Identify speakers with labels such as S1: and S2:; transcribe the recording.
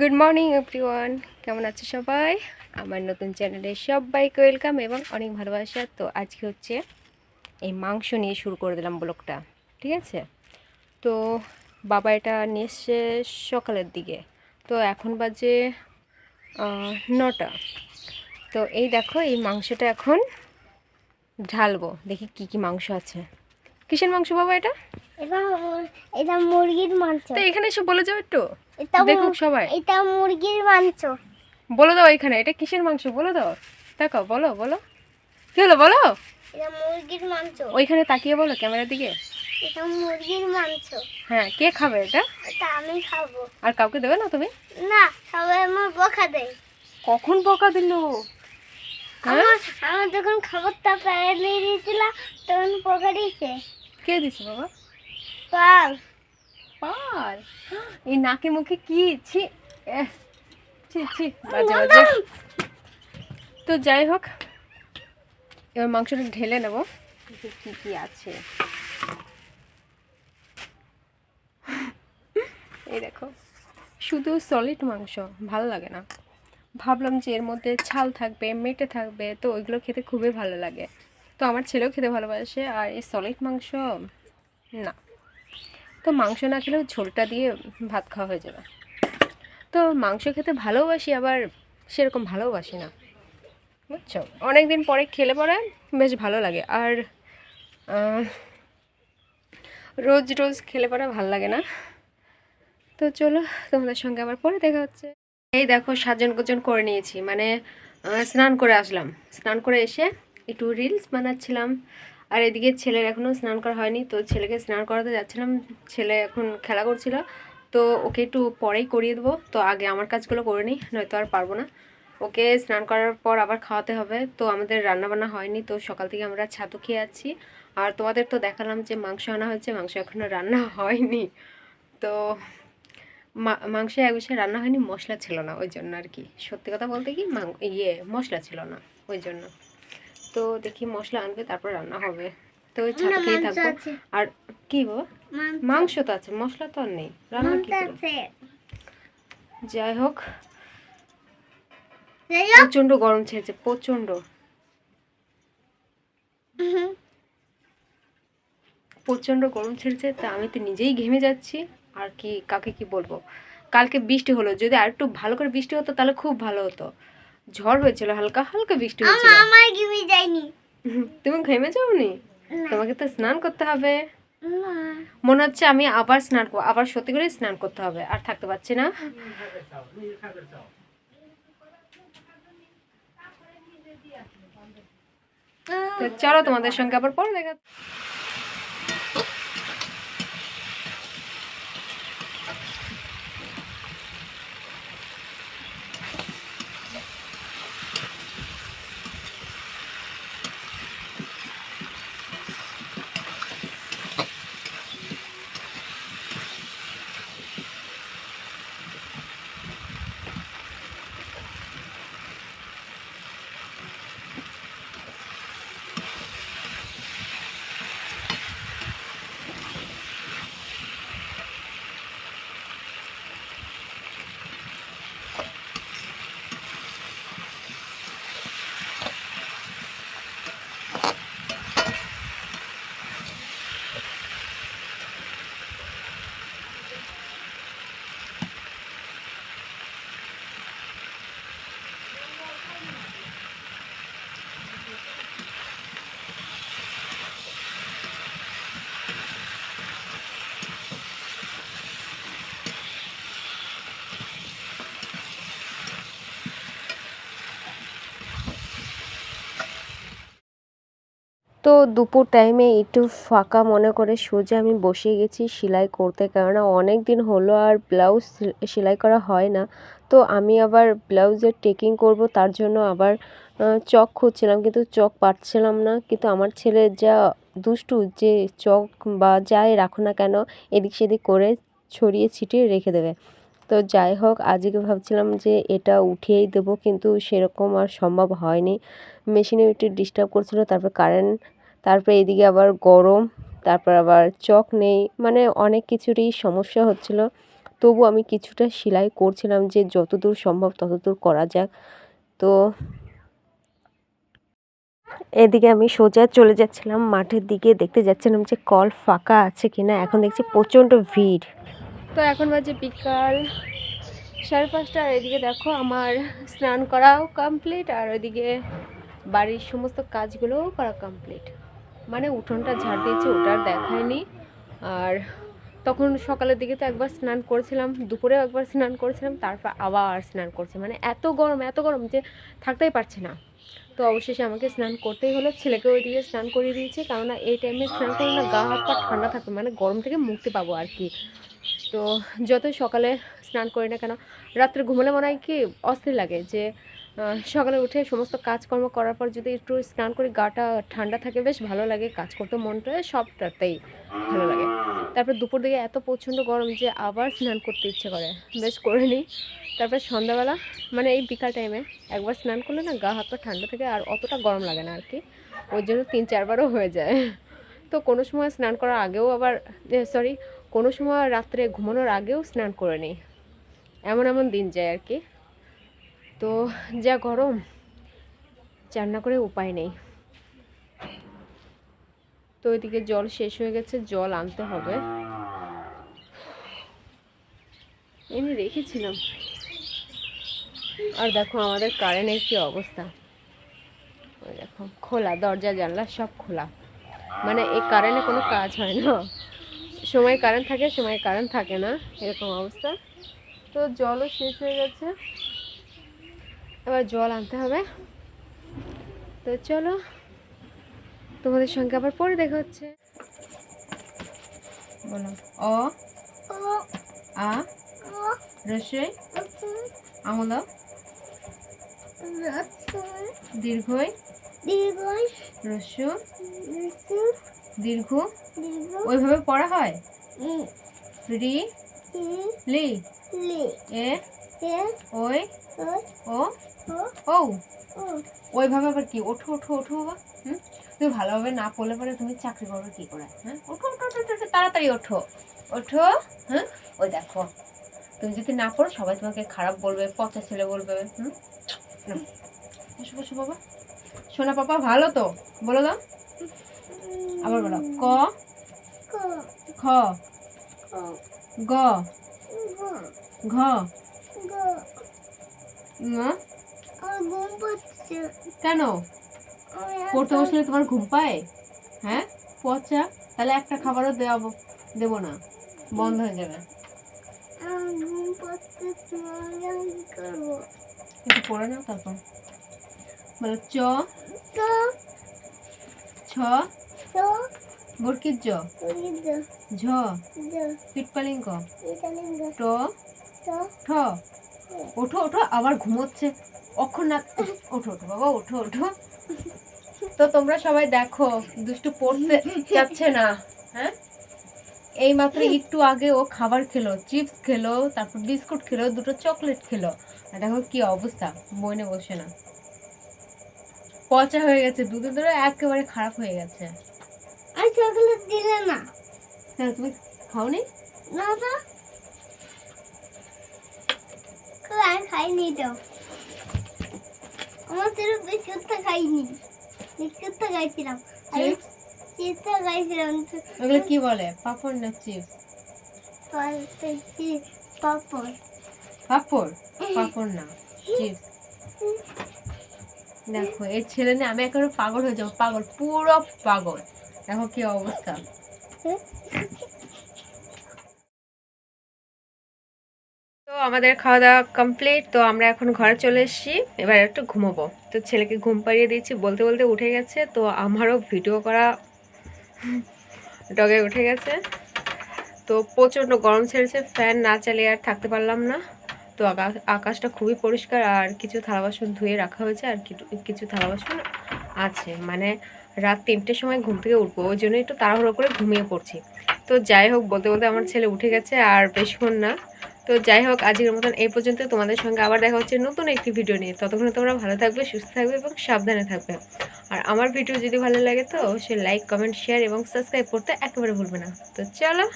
S1: Good morning everyone কেমন আছে সবাই? আমার নতুন চ্যানেলে সবাইকে ওয়েলকাম এবং অনেক ভালোবাসা। তো আজকে হচ্ছে এই মাংস নিয়ে শুরু করে দিলাম ব্লগটা ঠিক আছে? তো বাবা এটা নিয়ে এসছে সকালের দিকে। তো এখন বাজে নটা। তো এই দেখো এই মাংসটা এখন ঢালবো। দেখি কি কি মাংস আছে। কিসের মাংস বাবা এটা?
S2: এটা মুরগির মাংস।
S1: তো এখানে এসে বলে যাও একটু।
S2: এটা
S1: দেখুক সবাই।
S2: এটা মুরগির মাংস।
S1: বলে দাও এখানে এটা কিসের মাংস? বলে দাও। দেখো বলো বলো। কি হলো বলো?
S2: এটা মুরগির মাংস।
S1: ওইখানে তাকিয়ে বলো ক্যামেরার দিকে।
S2: এটা মুরগির মাংস।
S1: হ্যাঁ কে খাবে এটা?
S2: এটা আমি খাব।
S1: আর কাউকে দেবে না তুমি?
S2: না সবাই আমার বকা দেয়।
S1: কখন বকা দিল? হ্যাঁ?
S2: আমার আমার যখন খাবারটা প্যারে দিয়ে দিয়েছিলাম তখন বকা দিয়েছে।
S1: কে দিছে বাবা?
S2: পাল।
S1: পাল এই নাকে মুখে কি? ছি ছি ছি বাজে বাজে। তো যাই হোক এবার মাংসটা ঢেলে নেব। কি কি আছে। এই দেখো শুধু সলিড মাংস ভালো লাগে না। ভাবলাম যে এর মধ্যে ছাল থাকবে মেটে থাকবে তো ওইগুলো খেতে খুবই ভালো লাগে। তো আমার ছেলেও খেতে ভালোবাসে আর এই সলিড মাংস না। তো মাংস না খেলেও ঝোলটা দিয়ে ভাত খাওয়া হয়ে যাবে। তো মাংস খেতে ভালোবাসি, আবার সেরকম ভালোবাসি না। বুঝছ? অনেক দিন পরে খেলে পরে বেশ ভালো লাগে। আর রোজ রোজ খেলে পরে ভালো লাগে না। তো চলো, তোমাদের সঙ্গে আবার পরে দেখা হচ্ছে। এই দেখো সাজন গোজন করে নিয়েছি। মানে স্নান করে আসলাম। স্নান করে এসে একটু রিলস বানাচ্ছিলাম। আর এদিকে ছেলের এখনও স্নান করা হয়নি, তো ছেলেকে স্নান করাতে যাচ্ছিলাম, ছেলে এখন খেলা করছিল, তো ওকে একটু পরেই করিয়ে দেবো, তো আগে আমার কাজগুলো করে নিই, নয়তো আর পারব না। ওকে স্নান করার পর আবার খাওয়াতে হবে, তো আমাদের রান্নাবান্না হয়নি, তো সকাল থেকে আমরা ছাতু খেয়ে আছি। আর তোমাদের তো দেখালাম যে মাংস আনা হয়েছে, মাংস এখনও রান্না হয়নি। তো মাংসে এক বিষয়ে রান্না হয়নি, মশলা ছিল না, ওই জন্য আর কি। সত্যি কথা বলতে কি ইয়ে মশলা ছিল না, ওই জন্য। তো দেখি মশলা আনবে তারপর রান্না হবে। তো ওই ছাতু খেয়ে থাকব। আর কি গো?
S2: মাংস।
S1: তো আছে মশলা তো আর নেই। রান্না কি
S2: আছে।
S1: যাই হোক। প্রচণ্ড গরম ছেড়েছে প্রচণ্ড
S2: হুম,
S1: প্রচণ্ড গরম ছেড়েছে তা আমি তো নিজেই ঘেমে যাচ্ছি। আর কি কাকে কি বলব? কালকে বৃষ্টি হলো যদি আর একটু ভালো করে বৃষ্টি হতো তাহলে খুব ভালো হতো। ঝড় হয়েছিল হালকা হালকা বৃষ্টি হয়েছিল।
S2: আমার গিমি যায়নি।
S1: তুমি ঘেমে যাওনি? তোমাকে তো স্নান করতে হবে। মনে হচ্ছে আমি আবার স্নান করব আবার সত্যি করে স্নান করতে হবে আর থাকতে পারছি না। তো চলো তোমাদের সঙ্গে আবার পরে দেখা তো দুপুর টাইমে একটু ফাঁকা মনে করে সোজা আমি বসে গেছি সেলাই করতে। কেননা অনেক দিন হলো আর ব্লাউজ সেলাই করা হয় না। তো আমি আবার ব্লাউজের টেকিং করব, তার জন্য আবার চক খুঁজছিলাম কিন্তু চক পাচ্ছিলাম না। কিন্তু আমার ছেলে যা দুষ্টু যে চক বা যাই রাখো না কেন, এদিক সেদিক করে ছড়িয়ে ছিটিয়ে রেখে দেবে। তো যাই হোক, আজকে ভাবছিলাম যে এটা উঠিয়েই দেবো, কিন্তু সেরকম আর সম্ভব হয়নি। মেশিনে একটু ডিস্টার্ব করছিল, তারপর কারেন্ট তারপর এদিকে আবার গরম, তারপর আবার চক নেই মানে অনেক কিছুরই সমস্যা হচ্ছিল। তবু আমি কিছুটা সেলাই করছিলাম যে যতদূর সম্ভব ততদূর করা যাক। তো এদিকে আমি সোজা চলে যাচ্ছিলাম মাঠের দিকে, দেখতে যাচ্ছিলাম যে কল ফাঁকা আছে কিনা, এখন দেখছি প্রচণ্ড ভিড়। তো এখন বাজে বিকাল। সাড়ে পাঁচটা, আর এদিকে দেখো আমার স্নান করাও কমপ্লিট আর ওইদিকে বাড়ির সমস্ত কাজগুলোও করা কমপ্লিট মানে উঠোনটা ঝাড় দিয়েছি, ওটা আর দেখায়নি। আর তখন সকালের দিকে তো একবার স্নান করেছিলাম, দুপুরেও একবার স্নান করেছিলাম, তারপর আবার স্নান করছি। মানে এত গরম এত গরম যে থাকতেই পারছে না। তো অবশেষে আমাকে স্নান করতেই হলো ছেলেকে ওইদিকে স্নান করিয়ে দিয়েছি, কেননা এই টাইমে স্নান করলে না গা হাত পা ঠান্ডা থাকবে মানে গরম থেকে মুক্তি পাবো আর কি। তো যতই সকালে স্নান করি না কেন, রাত্রে ঘুমোলে মনে হয় কি অস্থির লাগে যে সকালে উঠে সমস্ত কাজকর্ম করার পর যদি একটু স্নান করি, গাটা ঠান্ডা থাকে, বেশ ভালো লাগে, কাজ করতে মনটা সবটাতেই ভালো লাগে। তারপর দুপুর দিকে এত প্রচণ্ড গরম যে আবার স্নান করতে ইচ্ছে করে, বেশ করে নিই। তারপর সন্ধ্যাবেলা মানে এই বিকাল টাইমে একবার স্নান করলে না গা হাত পা ঠান্ডা থাকে আর অতটা গরম লাগে না আর কি ওই জন্য তিন চারবারও হয়ে যায়। তো কোনো সময় স্নান করার আগেও আবার সরি কোনো সময় রাত্রে ঘুমানোর আগেও স্নান করে নিই। এমন এমন দিন যায় আর কি। তো যা গরম, চান না করে উপায় নেই। তো ওইদিকে জল শেষ হয়ে গেছে, জল আনতে হবে। এনে রেখেছিলাম। আর দেখো আমাদের কারেন্টের কি অবস্থা। ওই দেখো, খোলা, দরজা, জানলা সব খোলা। মানে এই কারেন্টে কোনো কাজ হয় না। সময় কারেন্ট থাকে সময় কারেন্ট থাকে না এরকম অবস্থা। তো জলও শেষ হয়ে গেছে। এবার জল আনতে হবে। তো চলো তোমাদের সঙ্গে আবার পরে দেখা হচ্ছে। বলো। অ
S2: ও
S1: আ
S2: ও
S1: রসই আমল
S2: রসুন
S1: দীর্ঘই
S2: দীর্ঘই রসু
S1: দীর্ঘ ওইভাবে পড়া হয়? রি লি এ ওই
S2: ও
S1: ও ওইভাবে আবার কি? ওঠো ওঠো ওঠো বাবা হুম? তুমি ভালোভাবে না পড়লে পরে তুমি চাকরি করবে কি করে হ্যাঁ ওঠো ওঠো ওঠো তাড়াতাড়ি ওঠো। ওঠো হ্যাঁ ওই দেখো তুমি যদি না পড়ো সবাই তোমাকে খারাপ বলবে পচা ছেলে বলবে হুম? বসো বসো বাবা। সোনা পাপা ভালো তো? বলো দাও। আবার বলো। ক? খ। গ। ঘ। কেন? পড়তে বসলে তোমার ঘুম পায়? হ্যাঁ? পচা? তাহলে একটা খাবারও দেওয়াবো দেবো না। বন্ধ হয়ে যাবে। একটু পড়ে নাও তারপর। বলো চ। ছ। জ। ঝ। পিটপালিঙ্গ। ট। ঠ। ওঠো ওঠো আবার ঘুমোচ্ছে। ওঠো ওঠো বাবা ওঠো ওঠো। তো তোমরা সবাই দেখো দুষ্টু পড়তে যাচ্ছে না হ্যাঁ? এই মাত্র একটু আগে ও খাবার খেলো চিপস খেলো তারপর বিস্কুট খেলো দুটো চকলেট খেলো। আর দেখো কি অবস্থা বইনে বসে না। পচা হয়ে গেছে দুধের ধরে একেবারে খারাপ হয়ে গেছে।
S2: আর চকলেট দিলে না।
S1: কেন তুমি খাওনি?
S2: না তো। আমি খাইনি তো। আমার বিস্কুটটা খাইনি। বিস্কুটটা খাইছিলাম। আর চিপসটা খাইছিলাম।
S1: ওগুলো কি বলে? পাপড় না চিপস?
S2: পাপড়।
S1: পাপড়? পাপড় না চিপস। দেখো এই ছেলে নিয়ে আমি একেবারে পাগল হয়ে যাব পাগল পুরো পাগল। দেখো কি অবস্থা? তো আমাদের খাওয়া দাওয়া কমপ্লিট তো আমরা এখন ঘরে চলে এসেছি। এবার একটু ঘুমোবো। তো ছেলেকে ঘুম পাড়িয়ে দিয়েছি, বলতে বলতে উঠে গেছে। তো আমারও ভিডিও করা ডগে উঠে গেছে। তো প্রচণ্ড গরম ছেড়েছে ফ্যান না চালিয়ে আর থাকতে পারলাম না। তো আকাশ আকাশটা খুবই পরিষ্কার আর কিছু থালা বাসন ধুয়ে রাখা হয়েছে আর কিছু- কিছু থালা বাসন আছে। মানে রাত তিনটের সময় ঘুম থেকে উঠবো, ওই জন্য একটু তাড়াহুড়ো করে ঘুমিয়ে পড়ছি। তো যাই হোক, বলতে বলতে আমার ছেলে উঠে গেছে আর বেশিক্ষণ না। তো যাই হোক, আজকের মতন এই পর্যন্ত। তোমাদের সঙ্গে আবার দেখা হচ্ছে নতুন একটি ভিডিও নিয়ে। ততক্ষণে তোমরা ভালো থাকবে, সুস্থ থাকবে এবং সাবধানে থাকবে। আর আমার ভিডিও যদি ভালো লাগে তো সে লাইক কমেন্ট শেয়ার এবং সাবস্ক্রাইব করতে একেবারে ভুলবে না। তো চলো